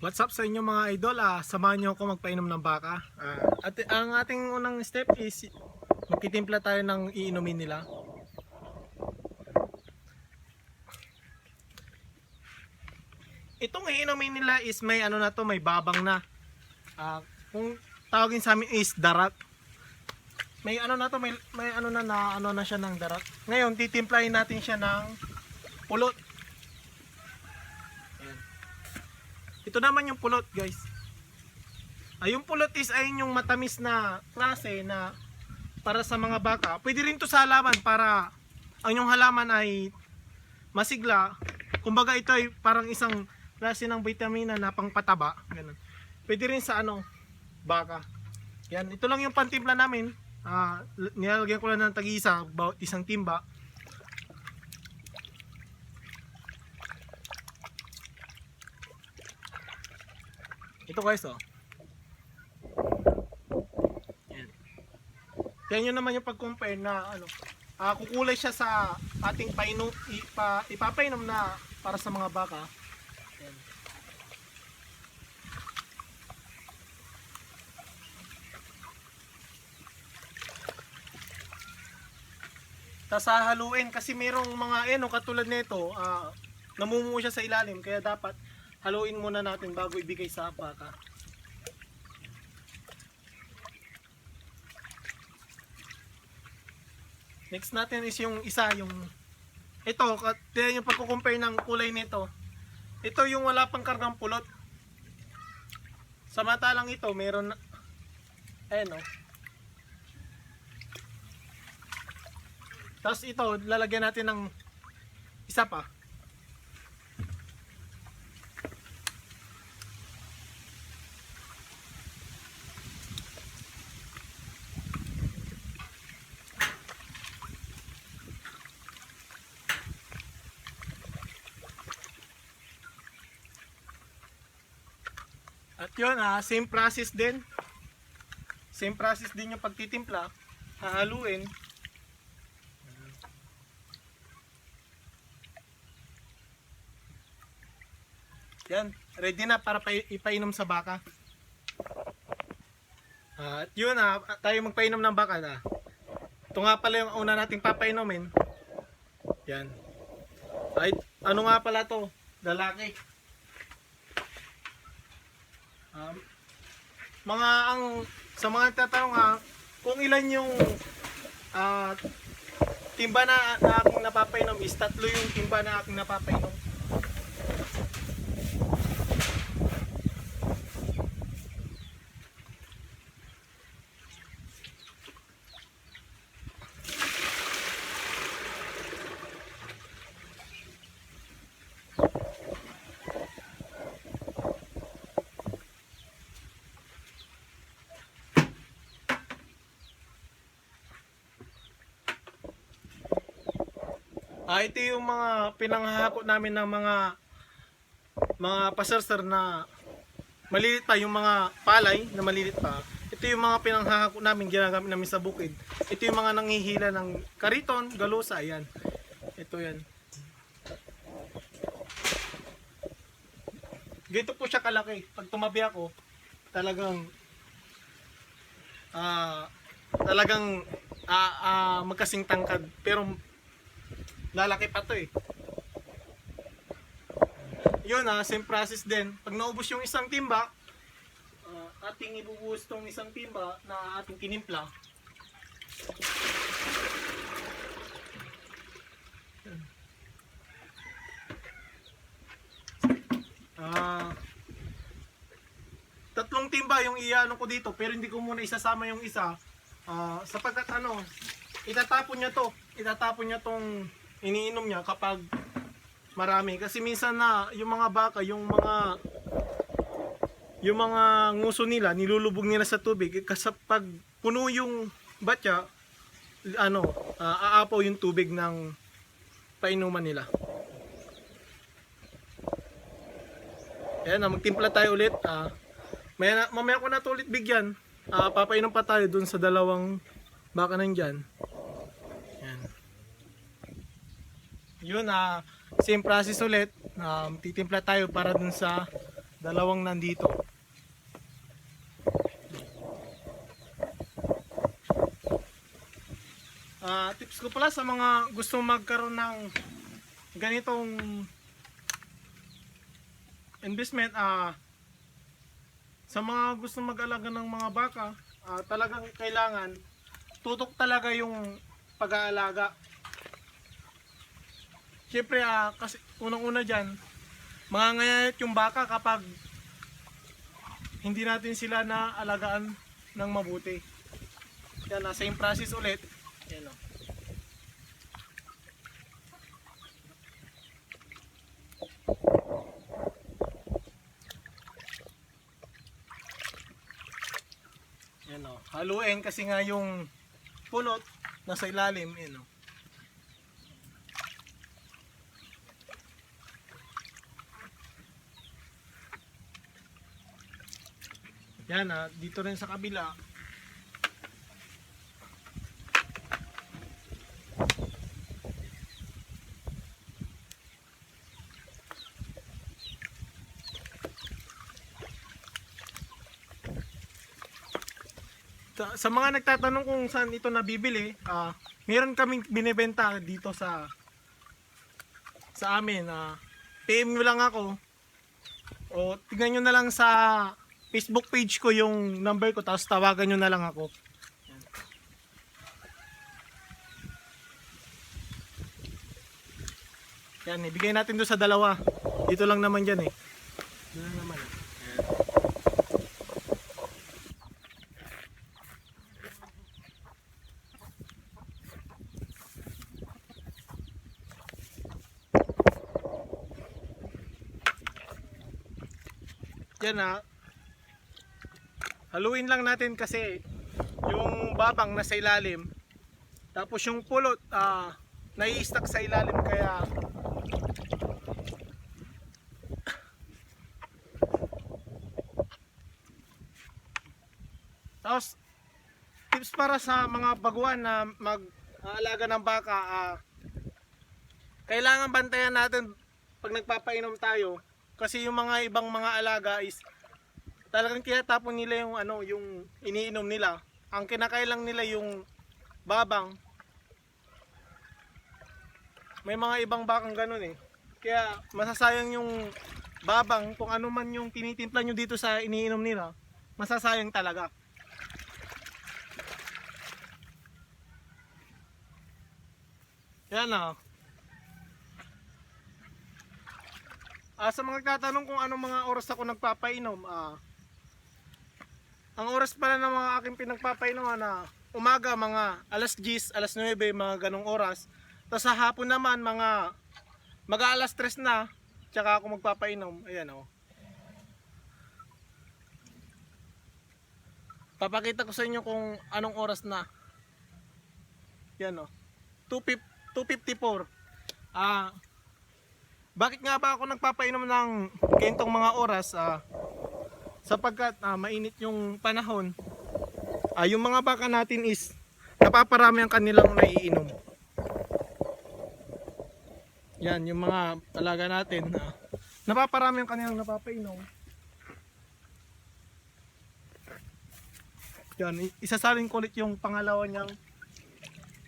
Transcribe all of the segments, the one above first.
What's up sa inyo mga idol? Ah, samahan niyo ako magpainom ng baka. Ah, at ang ating unang step is magtitimpla tayo ng iinumin nila. Itong iinumin nila is may ano na to, may babang na. Ah, kung tawagin sa amin is darat. May ano na to, may, may ano na na ano na siya ng darat. Ngayon titimplahin natin siya ng pulot. Ito naman yung pulot, guys. Ay, yung pulot is ay yung matamis na klase na para sa mga baka. Pwede rin to sa halaman para ang yung halaman ay masigla. Kumbaga ito ay parang isang klase ng vitamina na pangpataba. Ganun. Pwede rin sa ano, baka. Yan, ito lang yung pantimpla namin. Ah, l- nilalagyan ko lang ng tag-isa, isang timba. Ito guys oh. Yan. Yan yun naman yung pag-compare na ano, ah kukulay siya sa ating painom, ipa, ipapainom na para sa mga baka. Yan. Tapos kasi merong mga ano katulad nito, ah namumuo siya sa ilalim kaya dapat haluin muna natin bago ibigay sa baka. Next natin is yung isa, yung ito, tingnan yung pagko-compare ng kulay nito. Ito yung wala pang kargang pulot. Samantalang ito, meron na, ayan o. Tapos ito, lalagyan natin ng isa pa. Yun, ah, same process din. Same process din yung pagtitimpla. Hahaluin. Yan, ready na para pa ipainom sa baka. At yun ah, tayo magpainom ng baka na. Ito nga pala yung una nating papainumin. Yan. Ay, ano nga pala to? Lalaki. Um, mga ang sa mga tatanong ha, kung ilan yung ah, timba na, na aking napapainom is tatlo yung timba na aking napapainom. Ah, ito yung mga pinanghahakot namin ng mga mga pasarser na malilit pa, yung mga palay na malilit pa. Ito yung mga pinanghahakot namin, ginagamit namin sa bukid. Ito yung mga nanghihila ng kariton, galusa, yan. Ito yan. Ganito po siya kalaki. Pag tumabi ako, talagang ah talagang ah, ah, magkasing tangkad pero lalaki pa to eh. Yun ah, same process din. Pag naubos yung isang timba, ah, ating ibubuhos tong isang timba na ating kinimpla. Ah, tatlong timba yung iano ko dito pero hindi ko muna isasama yung isa Ah, sapagkat ano itatapon niya to itatapon niya tong iniinom niya kapag marami kasi minsan na yung mga baka yung mga yung mga nguso nila nilulubog nila sa tubig kasi pag puno yung batya ano ah, aapaw yung tubig ng painuman nila Ayan na, magtimpla tayo ulit. Ah, maya na, mamaya ko na to ulit bigyan. Ah, papainom pa tayo dun sa dalawang baka nandyan. Ayan. Yun, ah, same process ulit. Um, titimpla tayo para dun sa Dalawang nandito. Ah, tips ko pala sa mga gusto magkaroon ng ganitong investment ah sa mga gusto mag-alaga ng mga baka, ah, talagang kailangan tutok talaga yung pag-aalaga. Siyempre, ah, kasi unang-una dyan, mangangayayat yung baka kapag hindi natin sila naalagaan ng mabuti. Yan, na same process ulit. Yan o. Yan o. Haluin kasi nga yung pulot nasa ilalim. Yan o. Yan ah, dito rin sa kabila. Sa, sa mga nagtatanong kung saan ito nabibili, ah, meron kaming binebenta dito sa sa amin. ah PM nyo lang ako. O tignan nyo na lang sa Facebook page ko yung number ko tapos tawagan nyo na lang ako. Yan, ibigay natin doon sa dalawa. Dito lang naman dyan eh. Dito lang naman. Yan ah. Haluin lang natin kasi yung babang nasa ilalim. Tapos yung pulot ah nai-stack sa ilalim kaya Tapos tips para sa mga baguhan na mag-aalaga ng baka ah, kailangan bantayan natin pag nagpapainom tayo kasi yung mga ibang mga alaga is talagang tinatapon nila yung ano yung iniinom nila. Ang kinakailang nila yung babang. May mga ibang bakang ganun eh. Kaya masasayang yung babang kung ano man yung tinitimpla nyo dito sa iniinom nila. Masasayang talaga. Yan ah. Ah, sa mga tatanong kung anong mga oras ako nagpapainom, ah, ang oras pala ng mga aking pinagpapainom ah, na umaga mga alas 10, alas 9, mga ganong oras. Tapos sa hapon naman mga mag alas 3 na, tsaka ako magpapainom. Ayan oh. Papakita ko sa inyo kung anong oras na. Yan oh. 2:50 254. Ah, bakit nga ba ako nagpapainom ng kentong mga oras? Ah, sapagkat ah, mainit yung panahon. Ah, yung mga baka natin is napaparami ang kanilang naiinom. Yan, yung mga talaga natin. Ah, napaparami ang kanilang napapainom. Yan, isasalin ko ulit yung pangalawa niyang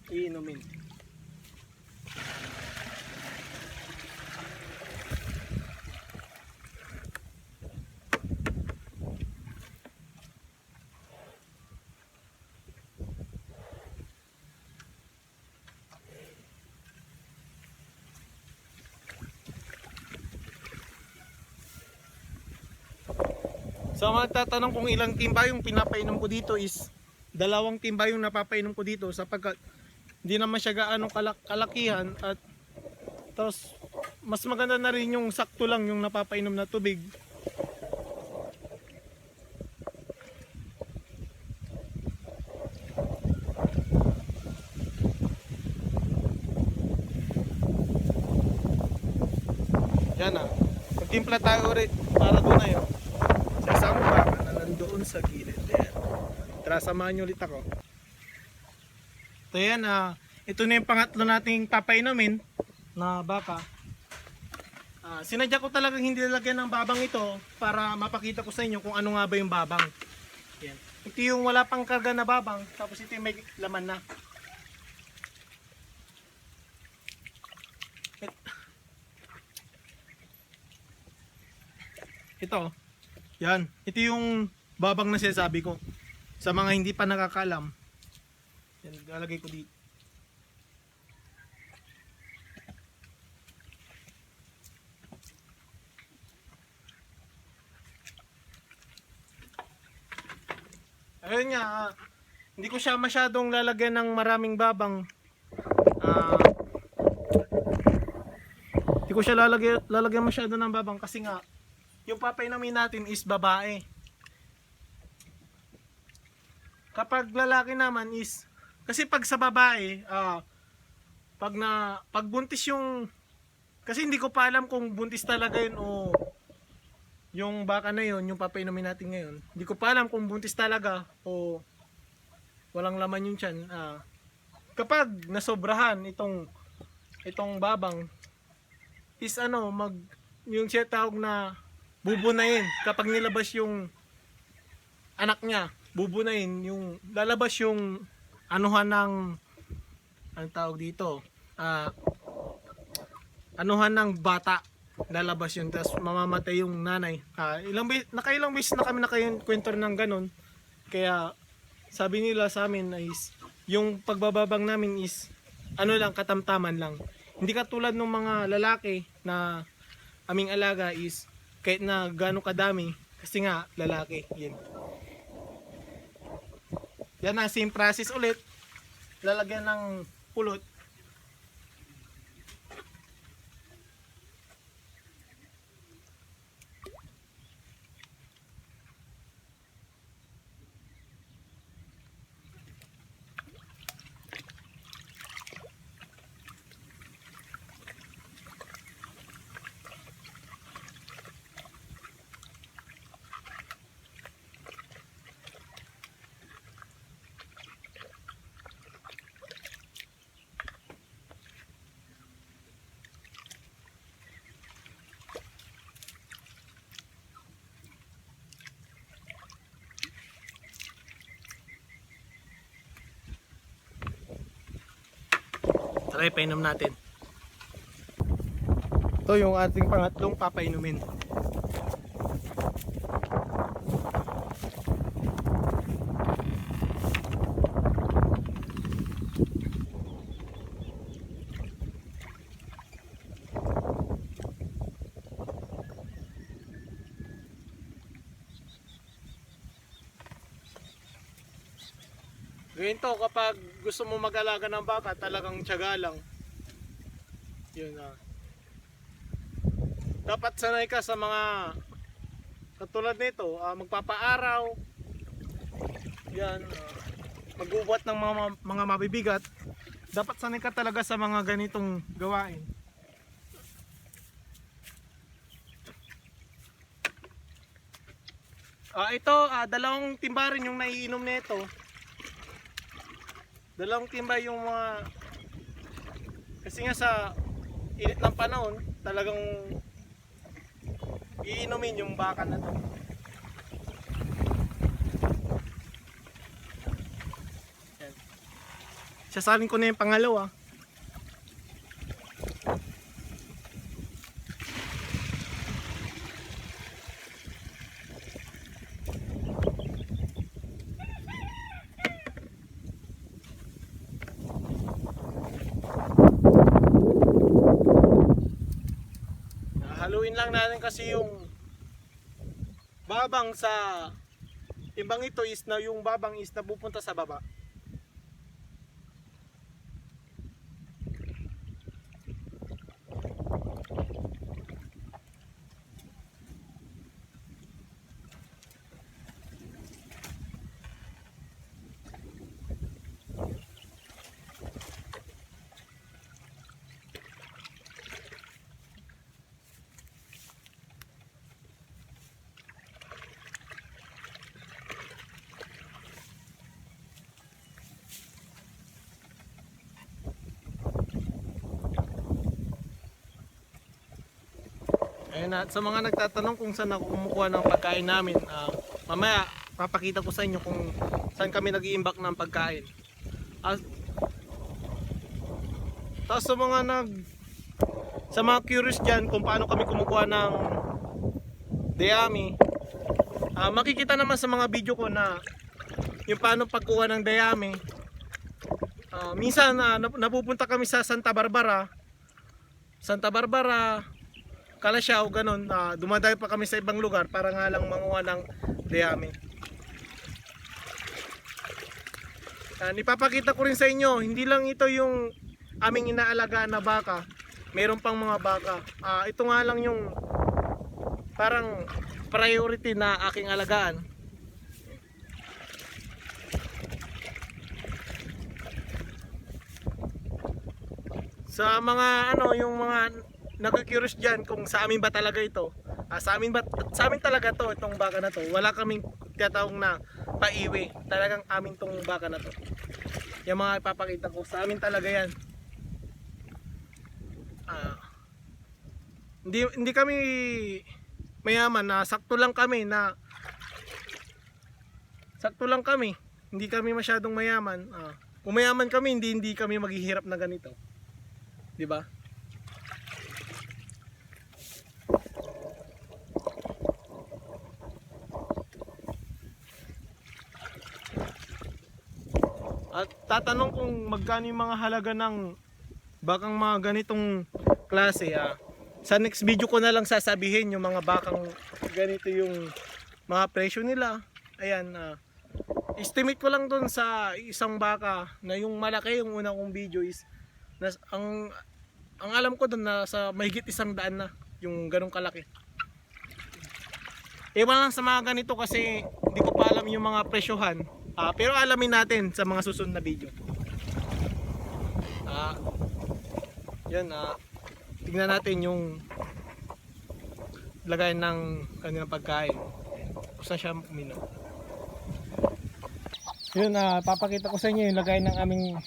iinumin. So mga tatanong kung ilang timba yung pinapainom ko dito is dalawang timba yung napapainom ko dito sapagkat hindi naman siya gaano kalak- kalakihan at tapos mas maganda na rin yung sakto lang yung napapainom na tubig. Yan ah. Magtimpla tayo ulit para doon na yun. Nandoon sa gilid. Ayan. Tara, samahan nyo ulit ako. So yan, ah, ito na yung pangatlo nating papainumin na baka. Ah, sinadya ko talagang hindi lalagyan ng babang ito para mapakita ko sa inyo kung ano nga ba yung babang. Yan. Ito yung wala pang karga na babang, tapos ito yung may laman na. Ito, yan. Ito yung babang na sinasabi ko. Sa mga hindi pa nakakalam, yan, lalagay ko dito. Ayun nga, ah, hindi ko siya masyadong lalagyan ng maraming babang. Ah, hindi ko siya lalagyan, lalagyan masyado ng babang kasi nga, yung papay namin natin is babae. Kapag lalaki naman is, kasi pag sa babae, ah, pag na, pag buntis yung, kasi hindi ko pa alam kung buntis talaga yun o yung baka na yun, yung papainumin natin ngayon, hindi ko pa alam kung buntis talaga o walang laman yung tiyan. Ah, kapag nasobrahan itong itong babang is ano, mag yung siya tawag na bubunayin kapag nilabas yung anak niya, bubunayin yung lalabas yung anuhan ng ang tawag dito, ah anuhan ng bata lalabas yun tapos mamamatay yung nanay. Ah, ilang beses, nakailang beses na kami nakakwento ng ganun. Kaya sabi nila sa amin is yung pagbababang namin is ano lang katamtaman lang. Hindi katulad ng mga lalaki na aming alaga is kahit na gaano kadami kasi nga lalaki yun yan na same process ulit. Lalagyan ng pulot Tara, painom natin. Ito yung ating pangatlong papainumin. Ganyan to kapag gusto mo mag-alaga ng baka, talagang tiyaga lang. Yun ah. Dapat sanay ka sa mga katulad nito, ah, magpapaaraw. Yan. ah, magbubuhat ng mga mga mabibigat. Dapat sanay ka talaga sa mga ganitong gawain. Ah, ito, ah, dalawang timba rin yung naiinom nito. Dalawang timba yung mga kasi nga sa init ng panahon, talagang iinumin yung baka na to. Sasalin ko na yung pangalawa. Haluin lang natin kasi yung babang sa timbang ito is na yung babang is napupunta sa baba. Ayun na, sa mga nagtatanong kung saan ako kumukuha ng pagkain namin, ah, mamaya papakita ko sa inyo kung saan kami nag iimbak ng pagkain. Ah, tapos sa mga nag sa mga curious dyan kung paano kami kumukuha ng dayami, ah, makikita naman sa mga video ko na yung paano pagkuha ng dayami. Ah, minsan nap- napupunta kami sa Santa Barbara, Santa Barbara, Kalasyaw, ganun. na dumadayo pa kami sa ibang lugar para nga lang manguha ng dayami. Uh, ipapakita ko rin sa inyo, hindi lang ito yung aming inaalagaan na baka. Meron pang mga baka. Ah, ito nga lang yung parang priority na aking alagaan. Sa mga ano, yung mga nagka-curious diyan kung sa amin ba talaga ito. Ah, sa amin ba sa amin talaga to itong baka na to. Wala kaming tinatawag na paiwi. Talagang amin tong baka na to. Yung mga ipapakita ko sa amin talaga yan. Ah, hindi hindi kami mayaman na sakto lang kami na sakto lang kami. Hindi kami masyadong mayaman. Ah, kung mayaman kami, hindi hindi kami maghihirap na ganito. 'Di ba? At tatanong kung magkano yung mga halaga ng bakang mga ganitong klase ah. Sa next video ko na lang sasabihin yung mga bakang ganito yung mga presyo nila. Ayan ah. estimate ko lang doon sa isang baka na yung malaki yung unang kong video is nas, ang ang alam ko doon na sa mahigit isang daan na yung ganong kalaki. Ewan lang sa mga ganito kasi hindi ko pa alam yung mga presyohan. Ah, pero alamin natin sa mga susunod na video. Ah, yan ah. Tingnan natin yung lagay ng kanilang pagkain. Kung siya uminom. Yun ah, papakita ko sa inyo yung lagay ng aming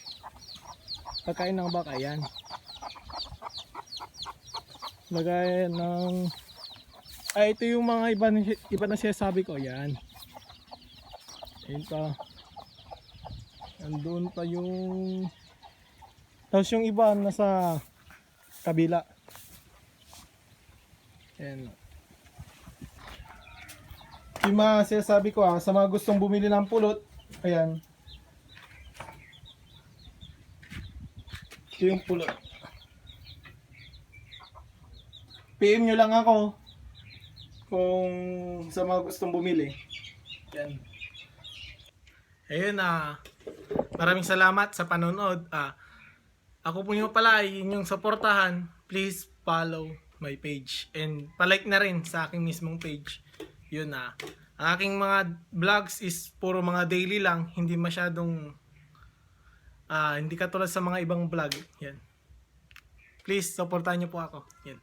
pagkain ng baka. Yan. Lagay ng ay ito yung mga iba, iba na sinasabi ko. Yan. Pa. Andun pa yung... Tapos yung iba nasa kabila. Ayan. Yung mga sinasabi ko ah, sa mga gustong bumili ng pulot, ayan. Ito yung pulot. PM nyo lang ako kung sa mga gustong bumili. Yan. Ayun ah. Maraming salamat sa panonood. Ah, ako po nyo pala ay inyong suportahan. Please follow my page and palike na rin sa aking mismong page. Yun ah. Ang aking mga vlogs is puro mga daily lang, hindi masyadong ah, hindi katulad sa mga ibang vlog. Yan. Please, supportahan niyo po ako. Yan.